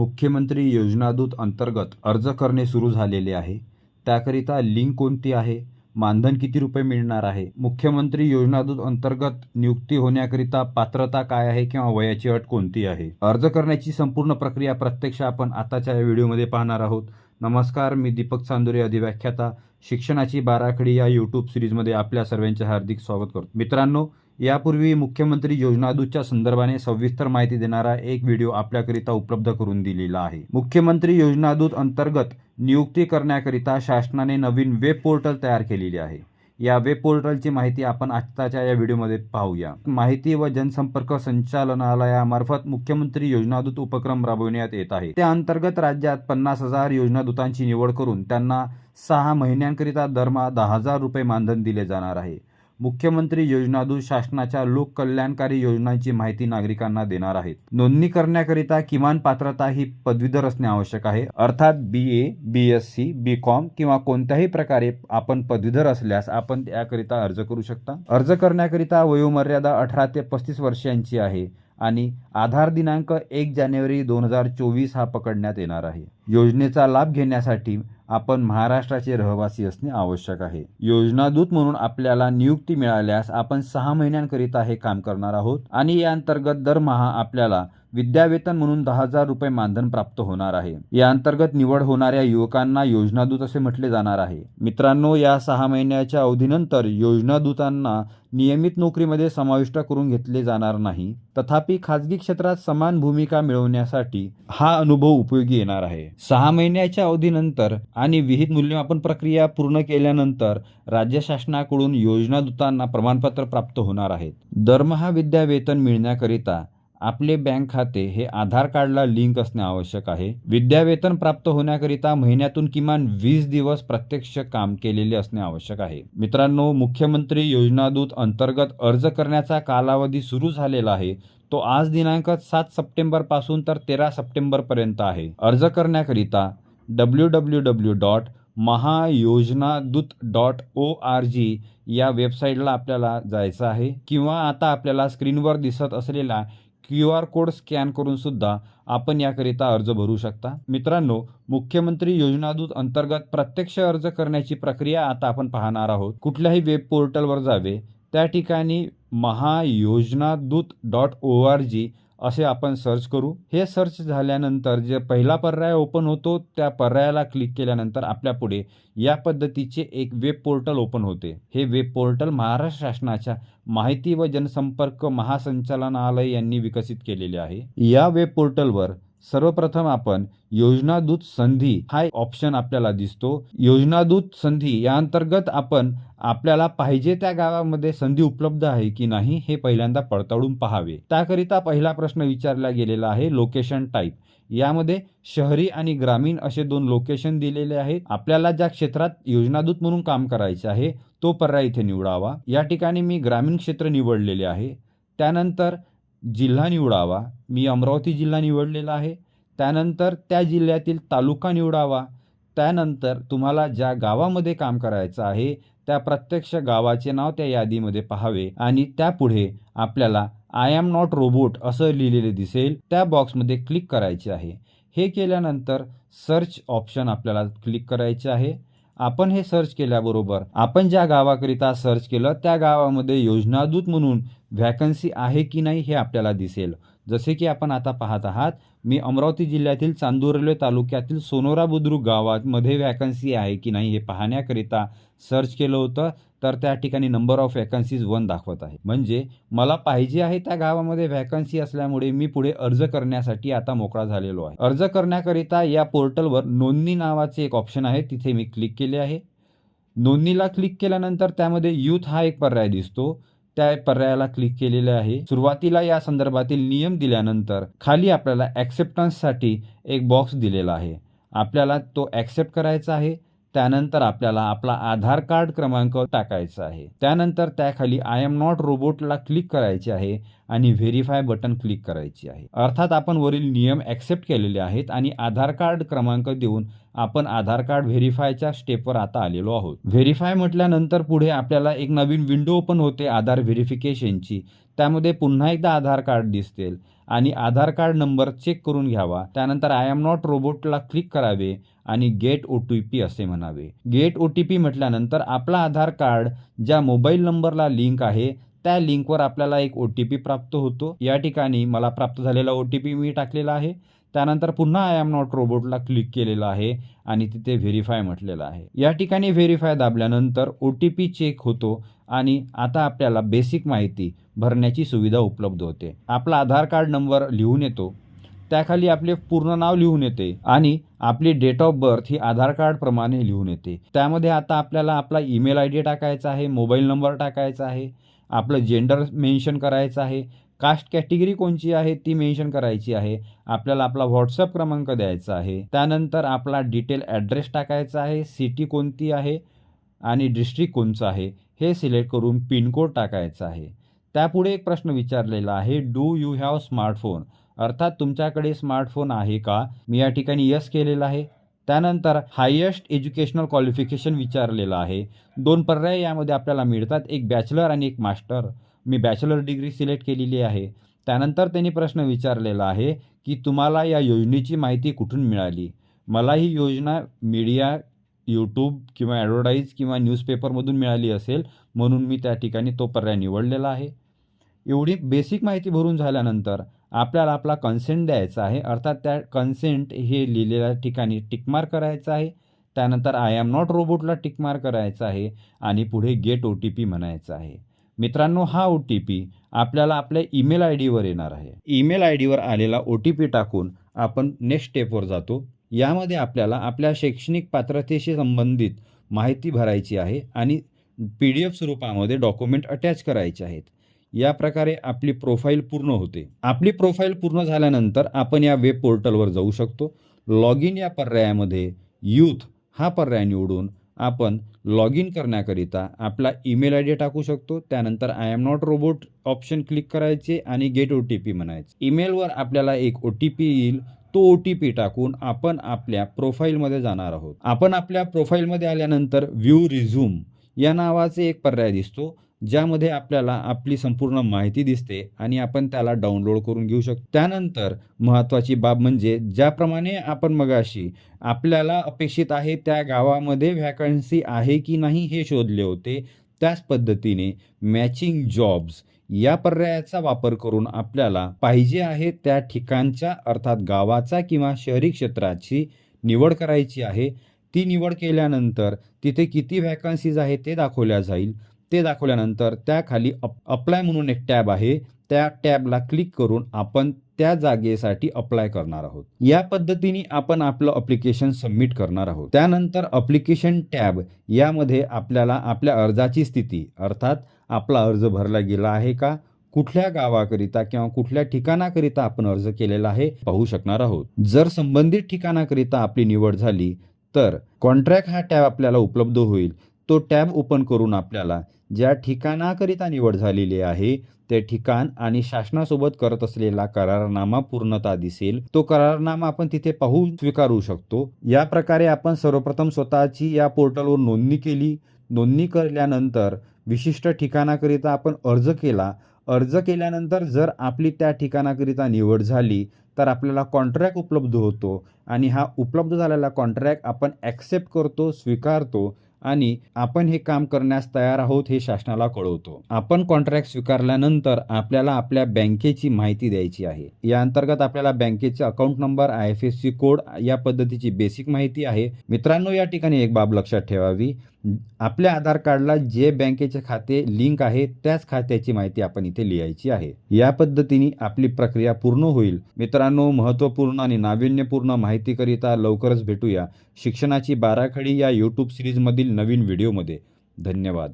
मुख्यमंत्री योजनादूत अंतर्गत अर्ज करणे सुरू झालेले आहे. त्याकरिता लिंक कोणती आहे? मानधन किती रुपये मिळणार आहे? मुख्यमंत्री योजनादूत अंतर्गत नियुक्ती होण्याकरिता पात्रता काय आहे किंवा वयाची अट कोणती आहे? अर्ज करण्याची संपूर्ण प्रक्रिया प्रत्यक्ष आपण आताच्या या व्हिडिओमध्ये पाहणार आहोत. नमस्कार मी दीपक चांदुरे अधिव्याख्याता. शिक्षणाची बाराखडी या यूट्यूब सिरीजमध्ये आपल्या सर्वांचे हार्दिक स्वागत करतो. मित्रांनो यापूर्वी मुख्यमंत्री योजनादूतच्या संदर्भाने सविस्तर माहिती देणारा एक व्हिडिओ आपल्याकरिता उपलब्ध करून दिलेला आहे. मुख्यमंत्री योजनादूत अंतर्गत नियुक्ती करण्याकरिता शासनाने नवीन वेब पोर्टल तयार केलेले आहे. या वेब पोर्टलची माहिती आपण आत्ताच्या या व्हिडिओमध्ये पाहूया. माहिती व जनसंपर्क संचालनालयामार्फत मुख्यमंत्री योजनादूत उपक्रम राबविण्यात येत आहे. त्या अंतर्गत राज्यात पन्नास हजार योजनादूतांची निवड करून त्यांना सहा महिन्यांकरिता दरमहा दहा हजार रुपये मानधन दिले जाणार आहे. मुख्यमंत्री योजनादूत शासनाच्या लोककल्याणकारी योजनांची माहिती नागरिकांना देणार आहेत. नोंदणी करण्याकरिता किमान पात्रता ही पदवीधर असणे आवश्यक आहे. अर्थात B A B S C B com किंवा कोणत्याही प्रकारे आपण पदवीधर असल्यास आपण याकरिता अर्ज करू शकता. अर्ज करण्याकरिता वयोमर्यादा अठरा ते पस्तीस वर्षांची आहे आणि आधार दिनांक एक जानेवारी दोन हजार चोवीस हा पकडण्यात येणार आहे. योजनेचा लाभ घेण्यासाठी आपण महाराष्ट्राचे रहिवासी असणे आवश्यक आहे. योजनादूत म्हणून आपल्याला नियुक्ती मिळाल्यास आपण सहा महिन्यांकरिता हे काम करणार आहोत आणि या अंतर्गत दरमहा आपल्याला विद्यावेतन म्हणून दहा हजार रुपये मानधन प्राप्त होणार आहे. या अंतर्गत निवड होणाऱ्या युवकांना योजनादूत असे म्हटले जाणार आहे. मित्रांनो या सहा महिन्याच्या अवधीनंतर योजनादूतांना नियमित नोकरीमध्ये समाविष्ट करून घेतले जाणार नाही. तथापि खाजगी क्षेत्रात समान भूमिका मिळवण्यासाठी हा अनुभव उपयोगी येणार आहे. सहा महिन्याच्या अवधीनंतर आणि विहित मूल्यमापन प्रक्रिया पूर्ण केल्यानंतर राज्य शासनाकडून योजनादूतांना प्रमाणपत्र प्राप्त होणार आहेत दरमहा विद्यावेतन मिळण्याकरिता आपले बँक खाते हे आधार कार्डला लिंक असणे आवश्यक आहे. विद्यावेतन प्राप्त होण्याकरिता महिन्यातून किमान वीस दिवस प्रत्यक्ष काम केलेले असणे आवश्यक आहे. मित्रांनो मुख्यमंत्री योजनादूत अंतर्गत अर्ज करण्याचा कालावधी सुरू झालेला आहे. तो आज दिनांक सात सप्टेंबरपासून तर तेरा सप्टेंबर पर्यंत आहे. अर्ज करण्याकरिता W W W dot Mahayojanadoot dot O R G या वेबसाईटला आपल्याला जायचं आहे किंवा आता आपल्याला स्क्रीनवर दिसत असलेला क्यू आर कोड स्कॅन करून सुद्धा आपण याकरिता अर्ज भरू शकता. मित्रांनो मुख्यमंत्री योजनादूत अंतर्गत प्रत्यक्ष अर्ज करण्याची प्रक्रिया आता आपण पाहणार आहोत. कुठल्याही वेब पोर्टलवर जावे. त्या ठिकाणी महायोजनादूत डॉट ओ आर जी असे आपण सर्च करू. हे सर्च झाल्यानंतर जे पहिला पर्याय ओपन होतो त्या पर्यायाला क्लिक केल्यानंतर आपल्यापुढे या पद्धतीचे एक वेब पोर्टल ओपन होते. हे वेब पोर्टल महाराष्ट्र शासनाच्या माहिती व जनसंपर्क महासंचालनालय यांनी विकसित केलेले आहे. या वेब पोर्टलवर सर्वप्रथम आपण योजनादूत संधी हा ऑप्शन आपल्याला दिसतो. योजनादूत संधी या अंतर्गत आपण आपल्याला पाहिजे त्या गावामध्ये संधी उपलब्ध आहे की नाही हे पहिल्यांदा पडताळून पहावे. त्याकरिता पहिला प्रश्न विचारला गेलेला आहे लोकेशन टाईप यामध्ये शहरी आणि ग्रामीण असे दोन लोकेशन दिलेले आहेत. आपल्याला ज्या क्षेत्रात योजनादूत म्हणून काम करायचे आहे तो पर्याय इथे निवडावा. या ठिकाणी मी ग्रामीण क्षेत्र निवडलेले आहे. त्यानंतर जिल्हा निवडावा. मी अमरावती जिल्हा निवडलेला आहे. त्यानंतर त्या जिल्ह्यातील तालुका निवडावा. त्यानंतर तुम्हाला ज्या गावामध्ये काम करायचं आहे त्या प्रत्यक्ष गावाचे नाव त्या यादीमध्ये पाहावे आणि त्यापुढे आपल्याला आय एम नॉट रोबोट असं लिहिलेले दिसेल. त्या बॉक्समध्ये क्लिक करायचे आहे. हे केल्यानंतर सर्च ऑप्शन आपल्याला क्लिक करायचे आहे. आपण हे सर्च केल्याबरोबर आपण ज्या गावाकरिता सर्च केलं त्या गावामध्ये योजनादूत म्हणून व्हॅकन्सी आहे की नाही हे आपल्याला दिसेल. जसे की आपण आता पाहत आहात मी अमरावती जिल्ह्यातील चांदुर्ले तालुक्यातील सोनोरा बुद्रुक गावामध्ये व्हॅकन्सी आहे की नाही हे पाहण्याकरिता सर्च केलं होतं. तर त्या ठिकाणी नंबर ऑफ व्हॅकन्सीज वन दाखवत आहे. म्हणजे मला पाहिजे आहे त्या गावामध्ये व्हॅकन्सी असल्यामुळे मी पुढे अर्ज करण्यासाठी आता मोकळा झालेलो आहे. अर्ज करण्याकरिता या पोर्टलवर नोंदणी नावाचे एक ऑप्शन आहे. तिथे मी क्लिक केले आहे. नोंदणीला क्लिक केल्यानंतर त्यामध्ये यूथ हा एक पर्याय दिसतो. त्या पर्यायाला क्लिक केलेले आहे. सुरुवातीला या संदर्भातील नियम दिल्यानंतर खाली आपल्याला ॲक्सेप्टन्ससाठी एक बॉक्स दिलेला आहे. आपल्याला तो ॲक्सेप्ट करायचा आहे. त्यानंतर आपल्याला आपला आधार कार्ड क्रमांक टाकायचा आहे. त्यानंतर त्याखाली आय एम नॉट रोबोटला क्लिक करायचे आहे. आणि व्हेरीफाय बटन क्लिक करायची आहे. अर्थात आपण वरील नियम ॲक्सेप्ट केलेले आहेत आणि आधार कार्ड क्रमांक देऊन आपण आधार कार्ड व्हेरीफायच्या स्टेपवर आता आलेलो आहोत. व्हेरीफाय म्हटल्यानंतर पुढे आपल्याला एक नवीन विंडो ओपन होते आधार व्हेरिफिकेशनची त्यामध्ये पुन्हा एकदा आधार कार्ड दिसतील आणि आधार कार्ड नंबर चेक करून घ्यावा. त्यानंतर आय एम नॉट रोबोटला क्लिक करावे आणि गेट ओ टी पी असे म्हणावे. गेट ओ टी पी म्हटल्यानंतर आपला आधार कार्ड ज्या मोबाईल नंबरला लिंक आहे त्या लिंकवर आपल्याला एक ओ टी पी प्राप्त होतो. या ठिकाणी मला प्राप्त झालेला ओ टी पी मी टाकलेला आहे. त्यानंतर पुन्हा आय एम नॉट रोबोटला क्लिक केलेला आहे आणि तिथे व्हेरीफाय म्हटलेलं आहे. या ठिकाणी व्हेरीफाय दाबल्यानंतर ओ टी पी चेक होतो आणि आता आपल्याला बेसिक माहिती भरण्याची सुविधा उपलब्ध होते. आपला आधार कार्ड नंबर लिहून येतो. त्याखाली आपले पूर्ण नाव लिहून येते आणि आपली डेट ऑफ बर्थ ही आधार कार्डप्रमाणे लिहून येते. त्यामध्ये आता आपल्याला आपला ईमेल आय डी टाकायचा आहे मोबाईल नंबर टाकायचा आहे आपलं जेंडर मेन्शन करायचं आहे. कास्ट कॅटेगरी कोणची आहे? ती मेन्शन करायची आहे. आपल्याला आपला व्हॉट्सअप क्रमांक द्यायचा आहे. त्यानंतर आपला डिटेल ॲड्रेस टाकायचा आहे. सिटी कोणती आहे? आणि डिस्ट्रिक्ट कोणचं आहे? हे सिलेक्ट करून पिनकोड टाकायचा आहे. त्यापुढे एक प्रश्न विचारलेला आहे डू यू हॅव स्मार्टफोन अर्थात तुमच्याकडे स्मार्टफोन आहे का? मी या ठिकाणी यस केलेलं आहे. त्यानंतर हायेस्ट एज्युकेशनल क्वालिफिकेशन विचारलेलं आहे. दोन पर्याय यामध्ये आपल्याला मिळतात. एक बॅचलर आणि एक मास्टर. मी बॅचलर डिग्री सिलेक्ट केलेली आहे. त्यानंतर त्यांनी प्रश्न विचारलेला आहे की तुम्हाला या योजनेची माहिती कुठून मिळाली? मला ही योजना मीडिया यूट्यूब किंवा ॲडव्हर्टाईज किंवा न्यूजपेपरमधून मिळाली असेल म्हणून मी त्या ठिकाणी तो पर्याय निवडलेला आहे. एवढी बेसिक माहिती भरून झाल्यानंतर आपल्याला आपला कन्सेंट द्यायचा आहे. अर्थात त्या कन्सेंट हे लिहिलेल्या ठिकाणी टिकमार करायचं आहे. त्यानंतर आय एम नॉट रोबोटला टिकमार करायचं आहे आणि पुढे गेट ओ टी पी म्हणायचं आहे. मित्रांनो हा ओ टी पी आपल्याला आपल्या ईमेल आय डीवर येणार आहे. ईमेल आय डीवर आलेला ओ टी पी टाकून आपण नेक्स्ट स्टेपवर जातो. यामध्ये आपल्याला आपल्या शैक्षणिक पात्रतेशी संबंधित माहिती भरायची आहे आणि पी डी एफ स्वरूपामध्ये डॉक्युमेंट अटॅच करायचे आहेत. या प्रकारे आपली प्रोफाईल पूर्ण होते. आपली प्रोफाईल पूर्ण झाल्यानंतर आपण या वेब पोर्टलवर जाऊ शकतो. लॉग इन या पर्यायामध्ये यूथ हा पर्याय निवडून आपण लॉग इन करण्याकरिता आपला ईमेल आय डी टाकू शकतो. त्यानंतर I M not robot option click करायचे आणि गेट ओ टी पी म्हणायचे. ईमेलवर आपल्याला एक ओ टी पी येईल. तो ओ टी पी टाकून आपण आपल्या प्रोफाईलमध्ये जाणार आहोत. आपण आपल्या प्रोफाईलमध्ये आल्यानंतर व्ह्यू रिझ्यूम या नावाचे एक पर्याय दिसतो. ज्यामध्ये आपल्याला आपली संपूर्ण माहिती दिसते आणि आपण त्याला डाउनलोड करून घेऊ शकतो. त्यानंतर महत्त्वाची बाब म्हणजे ज्याप्रमाणे आपण मगाशी आपल्याला अपेक्षित आहे त्या गावामध्ये व्हॅकन्सी आहे की नाही हे शोधले होते त्याच पद्धतीने मॅचिंग जॉब्स या पर्यायाचा वापर करून आपल्याला पाहिजे आहे त्या ठिकाणच्या अर्थात गावाचा किंवा शहरी क्षेत्राची निवड करायची आहे. ती निवड केल्यानंतर तिथे किती व्हॅकन्सीज आहे ते दाखवल्या जाईल. ते दाखवल्यानंतर त्याखाली अप अप्लाय म्हणून एक टॅब आहे. त्या टॅबला क्लिक करून आपण त्या जागेसाठी अप्लाय करणार आहोत. या पद्धतीने आपण आपलं अप्लिकेशन सबमिट करणार आहोत. त्यानंतर अप्लिकेशन टॅब यामध्ये आपल्याला आपल्या अर्जाची स्थिती अर्थात आपला अर्ज भरला गेला आहे का कुठल्या गावाकरिता किंवा कुठल्या ठिकाणाकरिता आपण अर्ज केलेला आहे पाहू शकणार आहोत. जर संबंधित ठिकाणाकरिता आपली निवड झाली तर कॉन्ट्रॅक्ट हा टॅब आपल्याला उपलब्ध होईल. तो टॅब ओपन करून आपल्याला ज्या ठिकाणाकरिता निवड झालेली आहे ते ठिकाण आणि शासनासोबत करत असलेला करारनामा पूर्णता दिसेल. तो करारनामा आपण तिथे पाहून स्वीकारू शकतो. या प्रकारे आपण सर्वप्रथम स्वतःची या पोर्टलवर नोंदणी केली. नोंदणी केल्यानंतर विशिष्ट ठिकाणाकरिता आपण अर्ज केला. अर्ज केल्यानंतर जर आपली त्या ठिकाणाकरिता निवड झाली तर आपल्याला कॉन्ट्रॅक्ट उपलब्ध होतो आणि हा उपलब्ध झालेला कॉन्ट्रॅक्ट आपण ॲक्सेप्ट करतो स्वीकारतो. आणि आपण हे काम करण्यास तयार आहोत हे शासनाला कळवतो. आपण कॉन्ट्रॅक्ट स्वीकारल्यानंतर आपल्याला आपल्या बँकेची माहिती द्यायची आहे. या अंतर्गत आपल्याला बँकेचे account number I F S C code या पद्धतीची बेसिक माहिती आहे. मित्रांनो या ठिकाणी एक बाब लक्षात ठेवावी. आपल्या आधार कार्डला जे बँकेचे खाते लिंक आहे त्याच खात्याची माहिती आपण इथे लिहायची आहे. या पद्धतीने आपली प्रक्रिया पूर्ण होईल. मित्रांनो महत्त्वपूर्ण आणि नाविन्यपूर्ण माहितीकरिता लवकरच भेटूया शिक्षणाची बाराखडी या यूट्यूब सिरीजमधील नवीन व्हिडिओमध्ये धन्यवाद.